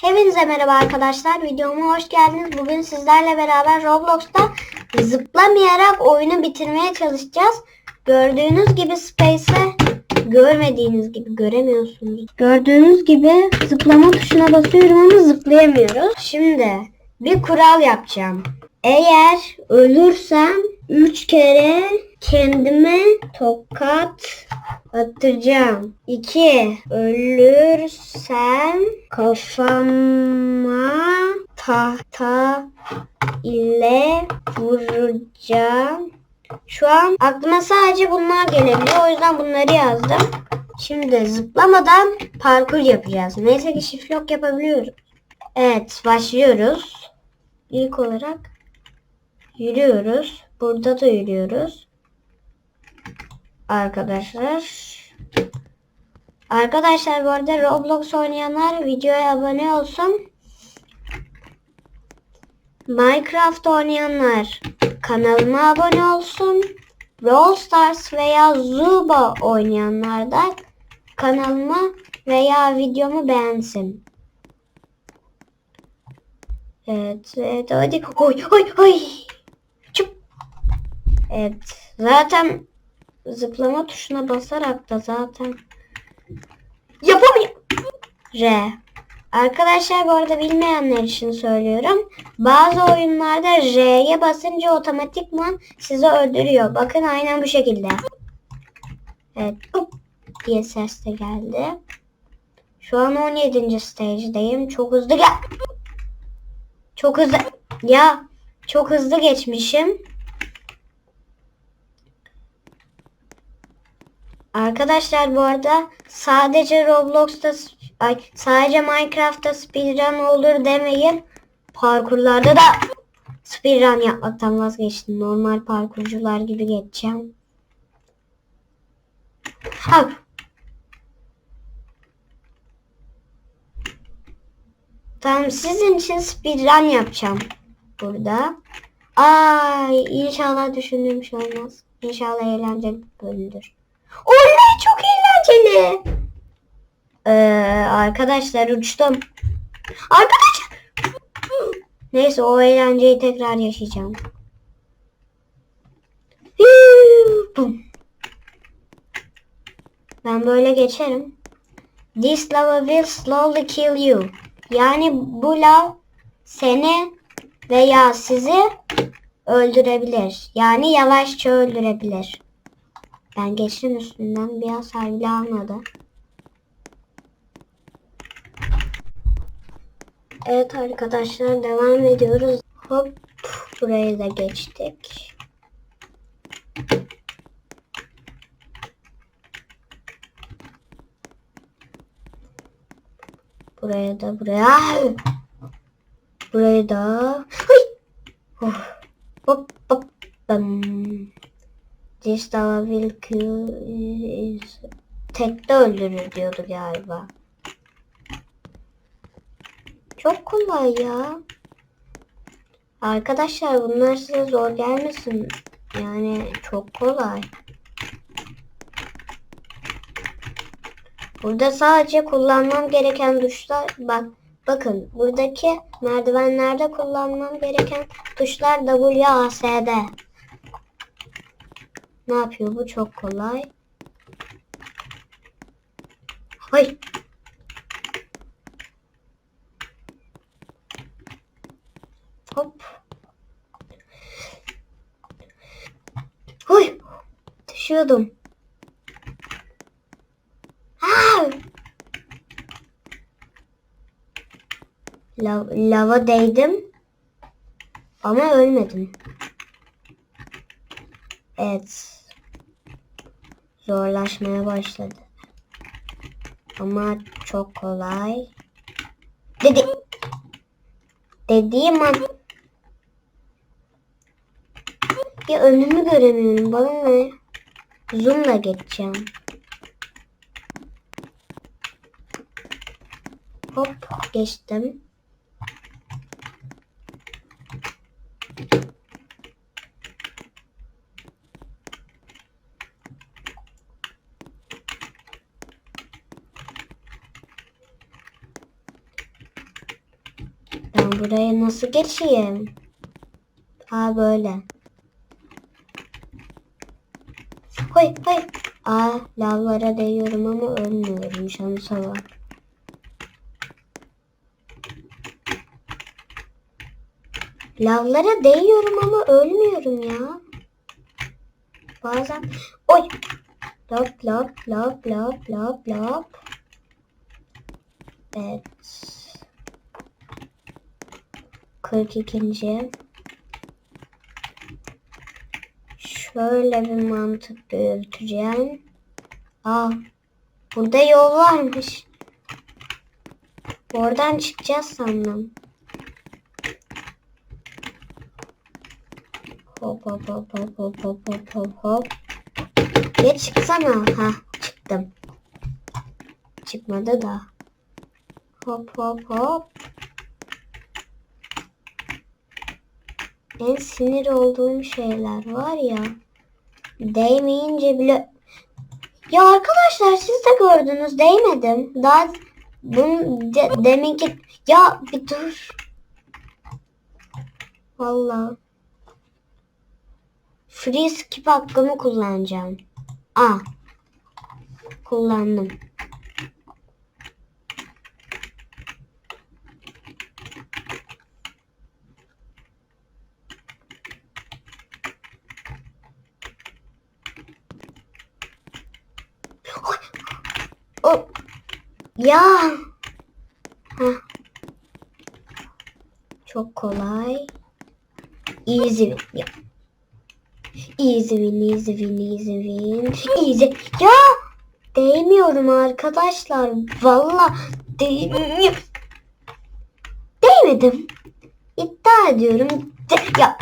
Hepinize merhaba arkadaşlar. Videoma hoş geldiniz. Bugün sizlerle beraber Roblox'ta zıplamayarak oyunu bitirmeye çalışacağız. Gördüğünüz gibi Space'e görmediğiniz gibi göremiyorsunuz. Gördüğünüz gibi zıplama tuşuna basıyorum ama zıplayamıyoruz. Şimdi bir kural yapacağım. Eğer ölürsem 3 kere kendime tokat atacağım. 2. Ölürsem kafama tahta ile vuracağım. Şu an aklıma sadece bunlar gelebiliyor. O yüzden bunları yazdım. Şimdi zıplamadan parkur yapacağız. Neyse ki şiflok yapabiliyoruz. Evet başlıyoruz. İlk olarak yürüyoruz. Burada da yürüyoruz. Arkadaşlar. Arkadaşlar bu arada Roblox oynayanlar videoya abone olsun. Minecraft oynayanlar kanalıma abone olsun. Brawl Stars veya Zuba oynayanlar da kanalıma veya videomu beğensin. Evet, evet, hadi. Oy, oy, oy. Çıp. Evet, zaten zıplama tuşuna basarak da zaten yapamıyorum. R. Arkadaşlar bu arada bilmeyenler için söylüyorum. Bazı oyunlarda R'ye basınca otomatikman sizi öldürüyor. Bakın aynen bu şekilde. Evet. hop diye ses de geldi. Şu an 17. stage'deyim. Çok hızlı gel. Çok hızlı. Ya çok hızlı geçmişim. Arkadaşlar bu arada sadece Roblox'ta ay, sadece Minecraft'ta speedrun olur demeyin. Parkurlarda da speedrun yapmaktan vazgeçtim. Normal parkurcular gibi geçeceğim. Ha. Tamam sizin için speedrun yapacağım burada. Ay inşallah düşündüğüm şey olmaz. İnşallah eğlenceli bir bölümdür. Çok eğlenceli. Ee, arkadaşlar uçtum. Arkadaşlar. Neyse o eğlenceyi tekrar yaşayacağım. Ben böyle geçerim. This lava will slowly kill you. Yani bu lav seni veya sizi öldürebilir. Yani yavaşça öldürebilir. Ben geçtim üstünden bir hasar bile almadı. Evet arkadaşlar devam ediyoruz. Hop burayı da geçtik. Buraya da buraya. Burayı da. Hop hop. This will kill is... Tekte öldürür diyordu galiba. Çok kolay ya. Arkadaşlar bunlar size zor gelmesin. Yani çok kolay. Burada sadece kullanmam gereken tuşlar bak bakın buradaki merdivenlerde kullanmam gereken tuşlar W A S D. Ne yapıyor bu çok kolay. Hay. Hop. Huy. Düşüyordum. Ha! Lav lava değdim. Ama ölmedim. Evet. Zorlaşmaya başladı. Ama çok kolay. Dedi. Dediğim an. Ya önümü göremiyorum. Bana ne? Zoom'la geçeceğim. Hop geçtim. Ben buraya nasıl geçeyim? Ha böyle. Hay hay. Aa lavlara değiyorum ama ölmüyorum şansa bak. Lavlara değiyorum ama ölmüyorum ya. Bazen oy lop lop lop lop lop lop. Evet. 42. Şöyle bir mantık yürüteceğim. Aa, burada yol varmış. Oradan çıkacağız sandım. Hop hop hop hop hop hop hop hop hop. Ya çıksana. Ha çıktım. Çıkmadı da. Hop hop hop. En sinir olduğum şeyler var ya. Değmeyince bile... Ya arkadaşlar siz de gördünüz değmedim. Daha bunu de, deminki... Ya bir dur. Vallahi. Free skip hakkımı kullanacağım. Aa. Kullandım. O ya. Heh. Çok kolay. Easy win. Ya. Easy win, easy win, easy win. Easy. Ya değmiyorum arkadaşlar. Valla değmiyorum. Değmedim. İddia ediyorum. De ya.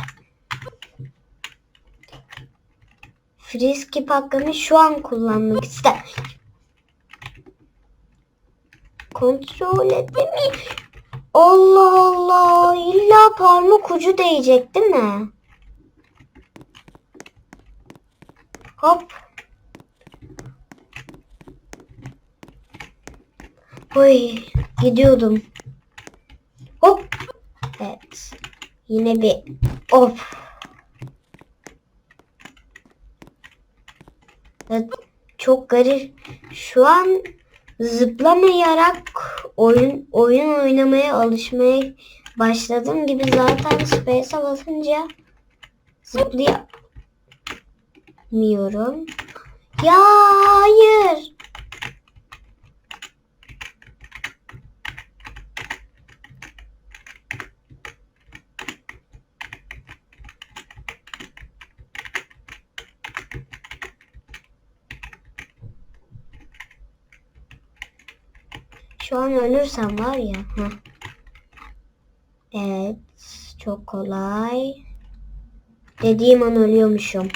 Free skip hakkımı şu an kullanmak ister. Kontrol edemiyorum. Allah Allah. İlla parmak ucu değecek değil mi? Hop. Oy. Gidiyordum. Hop. Evet. Yine bir hop. Evet, çok garip. Şu an zıplamayarak oyun oyun oynamaya alışmaya başladım gibi zaten space'e basınca zıplayamıyorum. Ya hayır. Şu an ölürsem var ya. Heh. Evet. Çok kolay. Dediğim an ölüyormuşum.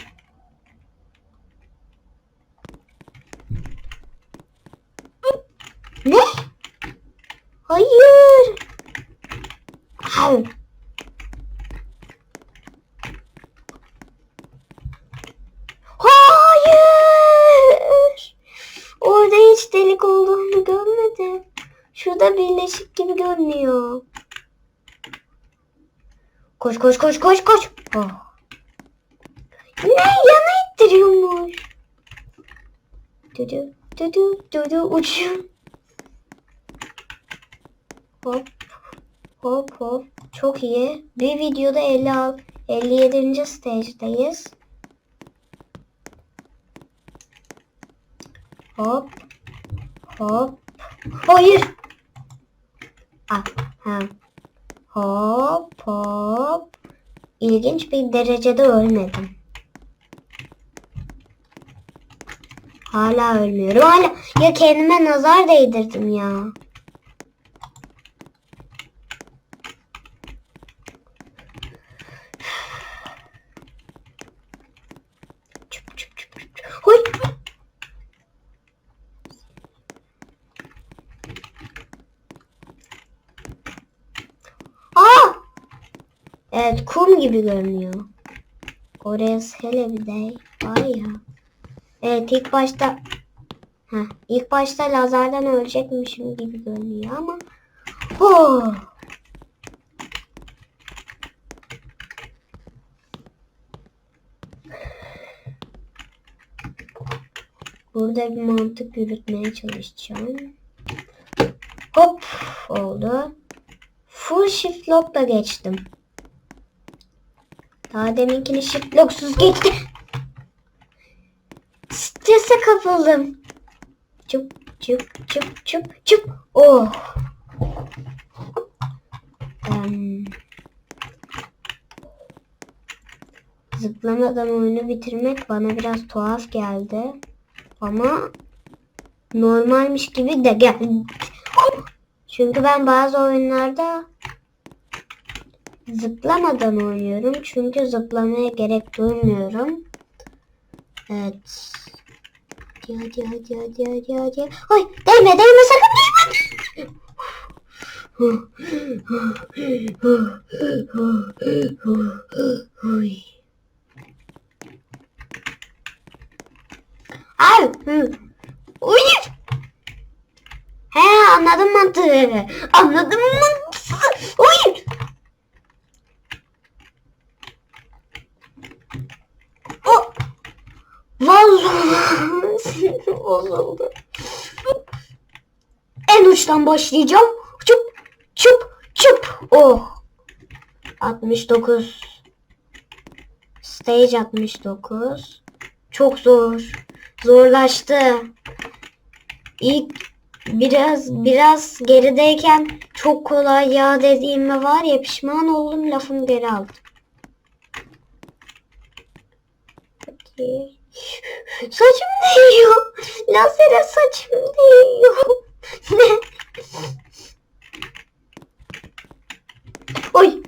Ne? Hayır. Hayır. Şurada birleşik gibi görünüyor. Koş koş koş koş koş. Oh. Ne yana ittiriyormuş. Düdü düdü düdü uçuyor. Hop hop hop. Çok iyi. Bir videoda 50 57. stage'deyiz. Hop hop. Hayır. Ah. Hop hop. İlginç bir derecede ölmedim. Hala ölmüyorum. Hala ya kendime nazar değdirdim ya. Gibi görünüyor. Orası hele bir de var ya. Evet ilk başta Heh, ilk başta lazerden ölecekmişim gibi görünüyor ama oh! Burada bir mantık yürütmeye çalışacağım. Hop oldu. Full shift lock'la geçtim. Daha deminkini shift lock'suz geçti. Strese kapıldım. Çıp çıp çıp çıp çıp. Oh. Em, zıplamadan oyunu bitirmek bana biraz tuhaf geldi. Ama normalmiş gibi de geldi. Çünkü ben bazı oyunlarda zıplamadan oynuyorum. Çünkü zıplamaya gerek duymuyorum. Evet. Hadi hadi hadi hadi hadi hadi. Ay değme değme sakın. Ay. hı. Uy. He anladım mantığı. Anladım mantığı. Uy. O. Vallahi sinirim bozuldu. En uçtan başlayacağım. Çup çup çup. Oh. 69. Stage 69. Çok zor. Zorlaştı. İlk biraz biraz gerideyken çok kolay ya dediğime var ya pişman oldum lafımı geri aldım. Hadi. Saçım değiyor. Lazere saçım değiyor. ne? Oy.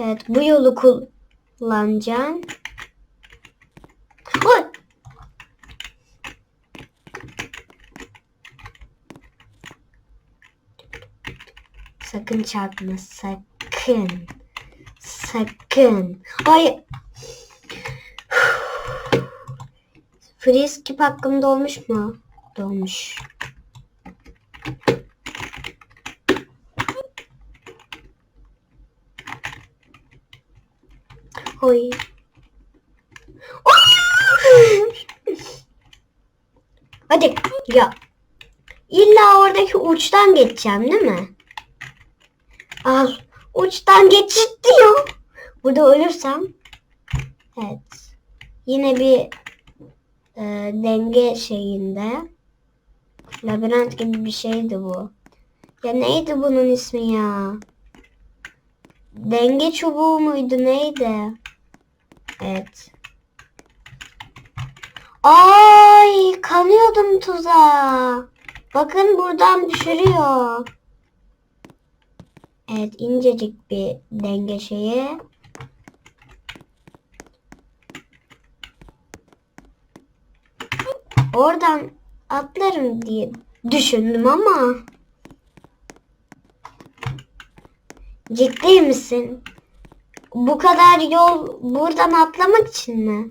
Evet bu yolu kullanacağım. Oy. Sakın çarpma sakın. Sakın. Ay. Free skip hakkım dolmuş mu? Dolmuş. Oy. Hadi ya. İlla oradaki uçtan geçeceğim değil mi? Al. Uçtan geçit diyor. Burada ölürsem. Evet. Yine bir e, denge şeyinde. Labirent gibi bir şeydi bu. Ya neydi bunun ismi ya? Denge çubuğu muydu neydi? Evet. Ay kanıyordum tuzağa. Bakın buradan düşürüyor. Evet incecik bir denge şeyi. Oradan atlarım diye düşündüm ama. Ciddi misin? Bu kadar yol buradan atlamak için mi?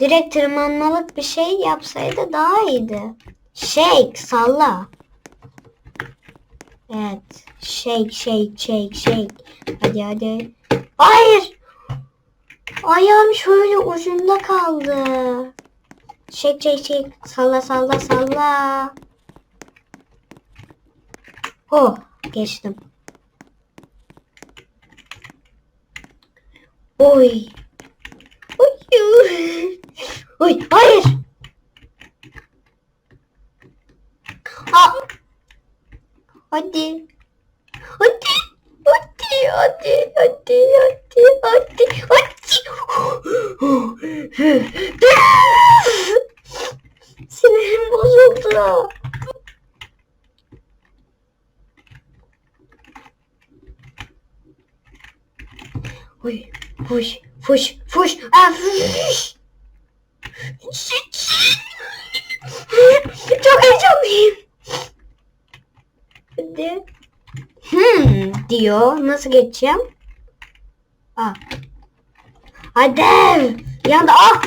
Direkt tırmanmalık bir şey yapsaydı daha iyiydi. Shake salla. Evet. Shake shake shake shake. Hadi hadi. Hayır. Ayağım şöyle ucunda kaldı. Shake shake shake. Salla salla salla. Oh geçtim. Oy. Oy. Oy hayır. Ha. Hadi. Hadi. Hadi hadi hadi hadi hadi hadi. Sinirim bozuldu. Uy, fuş, fuş, fuş, ah, fuş. Çok heyecanlıyım. Hadi. Hmm diyor. Nasıl geçeceğim? Ah. Hadi. Yanda. Ah.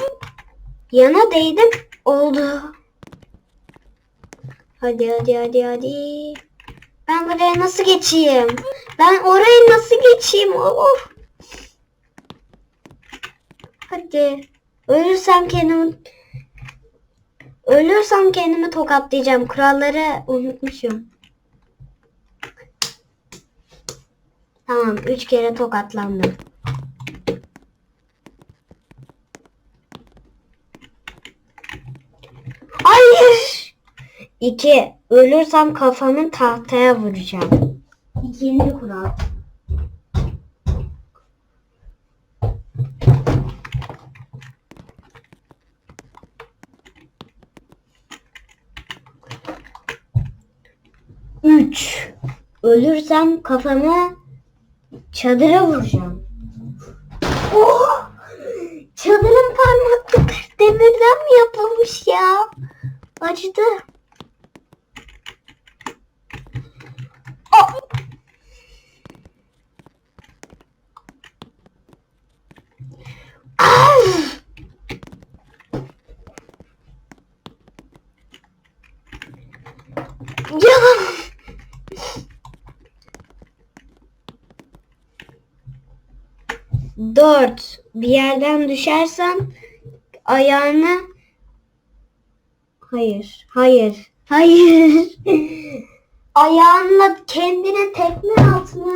Yana değdim. Oldu. Hadi hadi hadi hadi. Ben buraya nasıl geçeyim? Ben orayı nasıl geçeyim? Of. Hadi. Ölürsem kendimi Ölürsem kendimi tokatlayacağım. Kuralları unutmuşum. Tamam. Üç kere tokatlandım. Hayır. İki. Ölürsem kafamı tahtaya vuracağım. İkinci kural. Üç. Ölürsem kafamı çadıra vuracağım. Oh! Çadırın parmaklık demirden mi yapılmış ya? Acıdı. 4. Bir yerden düşersen ayağını Hayır, hayır, hayır. Ayağınla kendine tekme atma.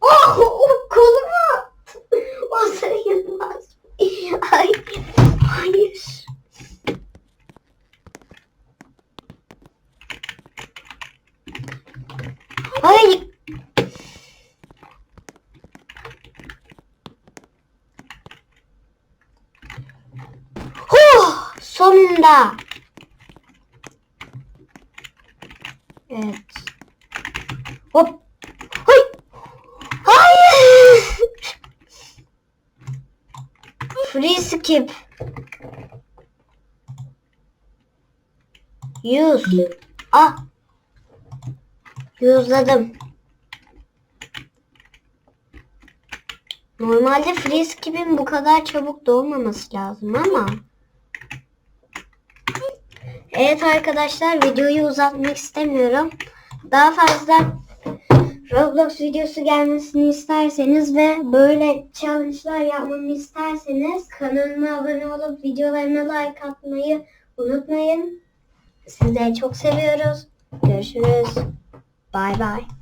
Oh, oh koluma. O sayılmaz. Hayır, hayır. Sonunda. Evet. Hop. Hay. Hayır. Free skip. Use. Ah. Use'ladım. Normalde free skip'in bu kadar çabuk doğmaması lazım ama. Evet arkadaşlar videoyu uzatmak istemiyorum. Daha fazla Roblox videosu gelmesini isterseniz ve böyle challenge'lar yapmamı isterseniz kanalıma abone olup videolarıma like atmayı unutmayın. Sizleri çok seviyoruz. Görüşürüz. Bay bay.